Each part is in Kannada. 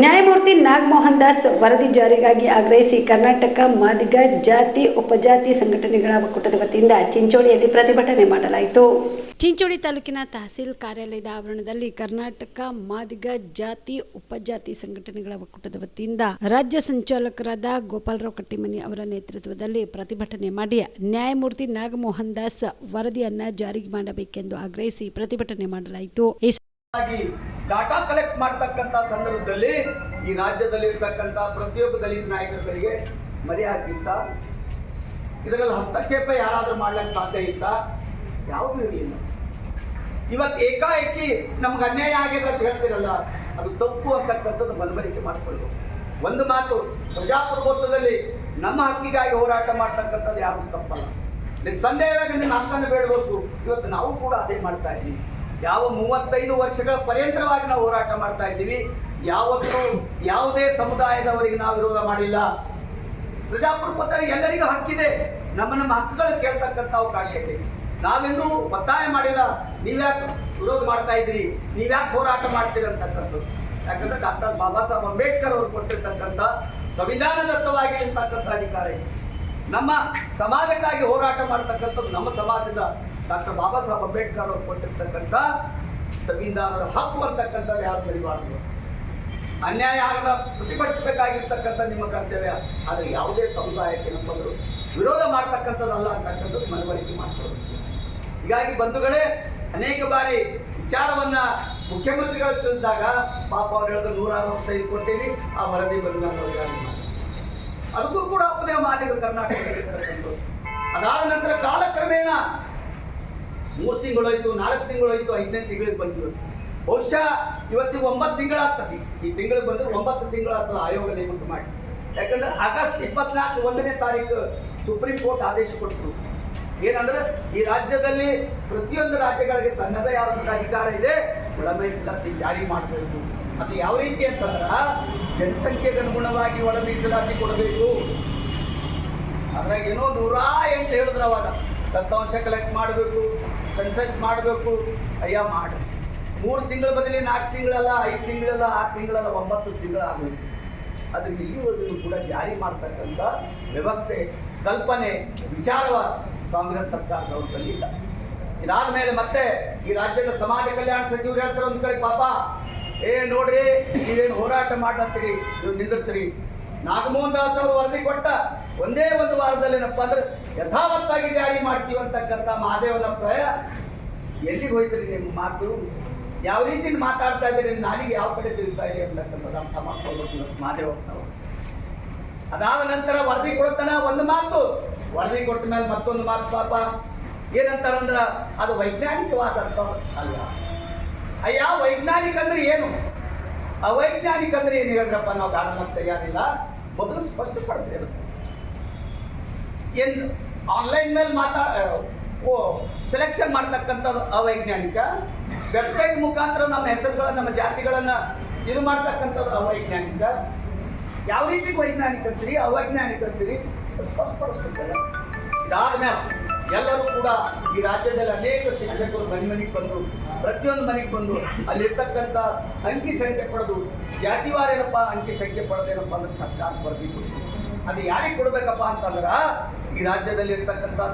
ನ್ಯಾಯಮೂರ್ತಿ ನಾಗಮೋಹನ್ ದಾಸ್ ವರದಿ ಜಾರಿಗಾಗಿ ಆಗ್ರಹಿಸಿ ಕರ್ನಾಟಕ ಮಾದಿಗ ಜಾತಿ, ಉಪಜಾತಿ ಸಂಘಟನೆಗಳ ಒಕ್ಕೂಟದ ವತಿಯಿಂದ ಚಿಂಚೋಳಿಯಲ್ಲಿ ಪ್ರತಿಭಟನೆ ಮಾಡಲಾಯಿತು. ಚಿಂಚೋಳಿ ತಾಲೂಕಿನ ತಹಸೀಲ್ ಕಾರ್ಯಾಲಯದ ಆವರಣದಲ್ಲಿ ಕರ್ನಾಟಕ ಮಾದಿಗ ಜಾತಿ, ಉಪಜಾತಿ ಸಂಘಟನೆಗಳ ಒಕ್ಕೂಟದ ವತಿಯಿಂದ ರಾಜ್ಯ ಸಂಚಾಲಕರಾದ ಗೋಪಾಲರಾವ್ ಕಟ್ಟಿಮನಿ ಅವರ ನೇತೃತ್ವದಲ್ಲಿ ಪ್ರತಿಭಟನೆ ಮಾಡಿ ನ್ಯಾಯಮೂರ್ತಿ ನಾಗಮೋಹನ್ ದಾಸ್ ವರದಿಯನ್ನ ಜಾರಿಗೆ ಮಾಡಬೇಕೆಂದು ಆಗ್ರಹಿಸಿ ಪ್ರತಿಭಟನೆ ಮಾಡಲಾಯಿತು. ಈ ಡಾಟಾ ಕಲೆಕ್ಟ್ ಮಾಡ್ತಕ್ಕಂಥ ಸಂದರ್ಭದಲ್ಲಿ ಈ ರಾಜ್ಯದಲ್ಲಿ ಇರ್ತಕ್ಕಂಥ ಪ್ರತಿಯೊಬ್ಬ ದಲಿತ ನಾಯಕರುಗಳಿಗೆ ಮರೆಯಾಗಿತ್ತ ಇದರಲ್ಲಿ ಹಸ್ತಕ್ಷೇಪ ಯಾರಾದರೂ ಮಾಡ್ಲಿಕ್ಕೆ ಸಾಧ್ಯ ಇತ್ತ? ಯಾವುದೂ ಇರಲಿಲ್ಲ. ಇವತ್ತು ಏಕಾಏಕಿ ನಮ್ಗೆ ಅನ್ಯಾಯ ಆಗಿದೆ ಅಂತ ಹೇಳ್ತಿರಲ್ಲ, ಅದು ತಪ್ಪು ಅಂತಕ್ಕಂಥದ್ದು ಮನವರಿಕೆ ಮಾಡಿಕೊಳ್ಬೇಕು ಒಂದು ಮಾತು, ಪ್ರಜಾಪ್ರಭುತ್ವದಲ್ಲಿ ನಮ್ಮ ಹಕ್ಕಿಗಾಗಿ ಹೋರಾಟ ಮಾಡ್ತಕ್ಕಂಥದ್ದು ಯಾರು ತಪ್ಪಲ್ಲ. ನಿಸ್ಸಂದೇಹವಾಗಿ ನಿಮ್ಮ ಹಕ್ಕನ್ನು ಬೇಡಬೇಕು. ಇವತ್ತು ನಾವು ಕೂಡ ಅದೇ ಮಾಡ್ತಾ ಇದ್ದೀವಿ. ಯಾವ ಮೂವತ್ತೈದು ವರ್ಷಗಳ ಪರ್ಯಂತರವಾಗಿ ನಾವು ಹೋರಾಟ ಮಾಡ್ತಾ ಇದ್ದೀವಿ, ಯಾವತ್ತೂ ಯಾವುದೇ ಸಮುದಾಯದವರಿಗೆ ನಾವು ವಿರೋಧ ಮಾಡಿಲ್ಲ. ಪ್ರಜಾಪ್ರಭುತ್ವದಲ್ಲಿ ಎಲ್ಲರಿಗೂ ಹಕ್ಕಿದೆ. ನಮ್ಮ ನಮ್ಮ ಹಕ್ಕುಗಳು ಕೇಳ್ತಕ್ಕಂಥ ಅವಕಾಶ ಇದೆ. ನಾವೆಂದೂ ಒತ್ತಾಯ ಮಾಡಿಲ್ಲ, ನೀವ್ಯಾಕೆ ವಿರೋಧ ಮಾಡ್ತಾ ಇದ್ದೀರಿ, ನೀವ್ಯಾಕೆ ಹೋರಾಟ ಮಾಡ್ತೀರಿ ಅಂತಕ್ಕಂಥದ್ದು. ಯಾಕಂದ್ರೆ ಡಾಕ್ಟರ್ ಬಾಬಾ ಸಾಹೇಬ್ ಅಂಬೇಡ್ಕರ್ ಅವರು ಕೊಟ್ಟಿರ್ತಕ್ಕಂಥ ಸಂವಿಧಾನದತ್ತವಾಗಿರ್ತಕ್ಕಂಥ ಅಧಿಕಾರ ಇದೆ. ನಮ್ಮ ಸಮಾಜಕ್ಕಾಗಿ ಹೋರಾಟ ಮಾಡ್ತಕ್ಕಂಥದ್ದು ನಮ್ಮ ಸಮಾಜದ ಡಾಕ್ಟರ್ ಬಾಬಾ ಸಾಹೇಬ್ ಅಂಬೇಡ್ಕರ್ ಅವರು ಕೊಟ್ಟಿರ್ತಕ್ಕಂಥ ಸಂವಿಧಾನದ ಹಕ್ಕು ಅಂತಕ್ಕಂಥದ್ದು ಯಾರು ಬರಿಬಾರ್ದು? ಅನ್ಯಾಯ ಆಗದ ಪ್ರತಿಭಟಿಸಬೇಕಾಗಿರ್ತಕ್ಕಂಥ ನಿಮ್ಮ ಕರ್ತವ್ಯ. ಆದರೆ ಯಾವುದೇ ಸಮುದಾಯಕ್ಕೆ ನಮ್ಮದು ವಿರೋಧ ಮಾಡ್ತಕ್ಕಂಥದ್ದಲ್ಲ ಅಂತಕ್ಕಂಥದ್ದು ಮನವರಿಕೆ ಮಾಡ್ಕೊಳ್ಬೇಕು ಹೀಗಾಗಿ ಬಂಧುಗಳೇ, ಅನೇಕ ಬಾರಿ ವಿಚಾರವನ್ನ ಮುಖ್ಯಮಂತ್ರಿಗಳು ತಿಳಿಸಿದಾಗ ಪಾಪ ಅವ್ರು ಹೇಳಿದ ನೂರ ಅರವತ್ತೈದು ಕೊಟ್ಟಿರಿ ಆ ವರದಿ ಬಂದ ಅದಕ್ಕೂ ಕೂಡ ಒಪ್ಪದೆ ಮಾದಿಗರು ಕರ್ನಾಟಕದಲ್ಲಿ. ಅದಾದ ನಂತರ ಕಾಲಕ್ರಮೇಣ ಮೂರು ತಿಂಗಳೋಯ್ತು, ನಾಲ್ಕು ತಿಂಗಳೋಯ್ತು, ಐದನೇ ತಿಂಗಳಿಗೆ ಬಂದಿದ್ರು ಬಹುಶಃ ಇವತ್ತಿಗೆ ಒಂಬತ್ತು ತಿಂಗಳಾಗ್ತದೆ. ಈ ತಿಂಗಳಿಗೆ ಬಂದ್ರೆ ಒಂಬತ್ತು ತಿಂಗಳಾಗ್ತದೆ ಆಯೋಗ ನೇಮಕ ಮಾಡಿ. ಯಾಕಂದ್ರೆ ಆಗಸ್ಟ್ ಇಪ್ಪತ್ನಾಲ್ಕು ಒಂದನೇ ತಾರೀಕು ಸುಪ್ರೀಂ ಕೋರ್ಟ್ ಆದೇಶ ಕೊಟ್ಟರು ಏನಂದ್ರೆ ಈ ರಾಜ್ಯದಲ್ಲಿ ಪ್ರತಿಯೊಂದು ರಾಜ್ಯಗಳಿಗೆ ತನ್ನದೇ ಆದಂತಹ ಅಧಿಕಾರ ಇದೆ. ಒಳ ಮೀಸಲಾತಿ ಜಾರಿ ಮಾಡಬೇಕು. ಅದು ಯಾವ ರೀತಿ ಅಂತಂದ್ರೆ ಜನಸಂಖ್ಯೆಗೆ ಅನುಗುಣವಾಗಿ ಒಳ ಮೀಸಲಾತಿ ಕೊಡಬೇಕು. ಅದ್ರಾಗ ಏನೋ ನೂರ ಎಂಟು ಹೇಳಿದ್ರು ಅವಾಗ. ದತ್ತಾಂಶ ಕಲೆಕ್ಟ್ ಮಾಡಬೇಕು ಸೆನ್ಸಸ್ ಮಾಡಬೇಕು. ಅಯ್ಯ ಮಾಡಿ ಮೂರು ತಿಂಗಳ ಬದಲಿ ನಾಲ್ಕು ತಿಂಗಳಲ್ಲ, ಐದು ತಿಂಗಳಲ್ಲ, ಆರು ತಿಂಗಳಲ್ಲ, ಒಂಬತ್ತು ತಿಂಗಳಾಗಬೇಕು ಅದು ಇಲ್ಲಿವರೆಗೂ ಕೂಡ ಜಾರಿ ಮಾಡ್ತಕ್ಕಂಥ ವ್ಯವಸ್ಥೆ, ಕಲ್ಪನೆ ವಿಚಾರವ ಕಾಂಗ್ರೆಸ್ ಸರ್ಕಾರದವ್ರಲ್ಲಿ ಇಲ್ಲ. ಇದಾದ ಮೇಲೆ ಮತ್ತೆ ಈ ರಾಜ್ಯದ ಸಮಾಜ ಕಲ್ಯಾಣ ಸಚಿವರು ಹೇಳ್ತಾರೆ ಒಂದು ಕಡೆ, ಪಾಪ, ಏ ನೋಡ್ರಿ, ನೀವೇನು ಹೋರಾಟ ಮಾಡಂತೀರಿ ನೀವು ನಿಂದಿರ್ಸ್ರಿ. ನಾಗಮೋಹನ್ ದಾಸ್ ಅವರು ವರದಿ ಕೊಟ್ಟ ಒಂದೇ ಒಂದು ವಾರದಲ್ಲಿ ಏನಪ್ಪ ಅಂದ್ರೆ ಯಥಾವತ್ತಾಗಿ ಜಾರಿ ಮಾಡ್ತೀವಿ ಅಂತಕ್ಕಂಥ ಮಹಾದೇವನ ಪ್ರಯ ಎಲ್ಲಿಗೆ ಹೋಯ್ತೀರಿ ನಿಮ್ಮ ಮಾತು? ಯಾವ ರೀತಿ ಮಾತಾಡ್ತಾ ಇದ್ದೀರಿ ನಾಲಿಗೆ ಯಾವ ಕಡೆ ತಿರುಗ್ತಾ ಇದೆ ಅಂತಕ್ಕಂಥದ್ದು ಅರ್ಥ ಮಾಡ್ಕೊಳ್ಬೇಕು ಇವತ್ತು ಮಹಾದೇವಪ್ಪನವರು ಅದಾದ ನಂತರ ವರದಿ ಕೊಡ್ತಾನ ಒಂದು ಮಾತು. ವರದಿ ಕೊಟ್ಟ ಮೇಲೆ ಮತ್ತೊಂದು ಮಾತು, ಪಾಪ ಏನಂತಾರಂದ್ರ ಅದು ವೈಜ್ಞಾನಿಕವಾದ ಅರ್ಥ ಅಲ್ಲ. ಅಯ್ಯ, ವೈಜ್ಞಾನಿಕ ಅಂದ್ರೆ ಏನು? ಅವೈಜ್ಞಾನಿಕ ಅಂದ್ರೆ ಏನು ಹೇಳ್ರಪ್ಪ? ನಾವು ಗಾಢನ ತಯಾರಿಲ್ಲ ಮೊದಲು ಸ್ಪಷ್ಟಪಡಿಸಿ ಏನು ಆನ್ಲೈನ್ ಮೇಲೆ ಮಾತಾ ಓ ಸೆಲೆಕ್ಷನ್ ಮಾಡ್ತಕ್ಕಂಥದ್ದು ಅವೈಜ್ಞಾನಿಕ. ವೆಬ್ಸೈಟ್ ಮುಖಾಂತರ ನಮ್ಮ ಹೆಸರುಗಳನ್ನು, ನಮ್ಮ ಜಾತಿಗಳನ್ನು ಇದು ಮಾಡ್ತಕ್ಕಂಥದ್ದು ಅವೈಜ್ಞಾನಿಕ. ಯಾವ ರೀತಿ ವೈಜ್ಞಾನಿಕ ಅಂತೀರಿ? ಅವೈಜ್ಞಾನಿಕ ಅಂತೀರಿ? ಸ್ಪಷ್ಟಪಡಿಸ್ಬೇಕಲ್ಲ ಇದಾದ್ಮೇಲೆ ಎಲ್ಲರೂ ಕೂಡ ಈ ರಾಜ್ಯದಲ್ಲಿ ಅನೇಕ ಶಿಕ್ಷಕರು ಮನೆ ಮನೆಗೆ ಬಂದು ಪ್ರತಿಯೊಂದು ಮನೆಗೆ ಬಂದು ಅಲ್ಲಿರ್ತಕ್ಕಂಥ ಅಂಕಿ ಸಂಖ್ಯೆ ಪಡೆದು ಜಾತಿವಾರ ಏನಪ್ಪ ಅಂಕಿ ಸಂಖ್ಯೆ ಪಡೆದೇನಪ್ಪ ಅಂದ್ರೆ ಸರ್ಕಾರ ಬರ್ದಿತ್ತು ಅದು ಯಾರಿಗೆ ಕೊಡ್ಬೇಕಪ್ಪ ಅಂತಂದ್ರ ಈ ರಾಜ್ಯದಲ್ಲಿ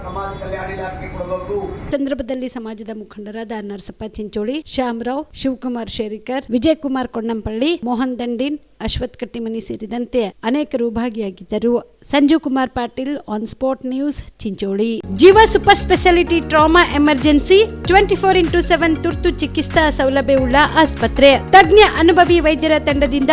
ಸಮಾಜ ಕಲ್ಯಾಣ ಇಲಾಖೆ ಕೊಡಬೇಕು. ಸಂದರ್ಭದಲ್ಲಿ ಸಮಾಜದ ಮುಖಂಡರಾದ ನರಸಪ್ಪ ಚಿಂಚೋಳಿ, ಶ್ಯಾಮರಾವ್, ಶಿವಕುಮಾರ್ ಶೇರಿಕರ್, ವಿಜಯಕುಮಾರ್ ಕೊಂಡಂಪಳ್ಳಿ ಮೋಹನ್ ದಂಡಿನ್, ಅಶ್ವಥ್ ಕಟ್ಟಿಮನಿ ಸೇರಿದಂತೆ ಅನೇಕರು ಭಾಗಿಯಾಗಿದ್ದರು Sanjeev Kumar Patil on spot news Chincholi. Jeeva super speciality trauma emergency twenty four into seven ತುರ್ತು ಚಿಕಿತ್ಸಾ ಸೌಲಭ್ಯವುಳ್ಳ ಆಸ್ಪತ್ರೆ. ತಜ್ಞ ಅನುಭವಿ ವೈದ್ಯರ ತಂಡದಿಂದ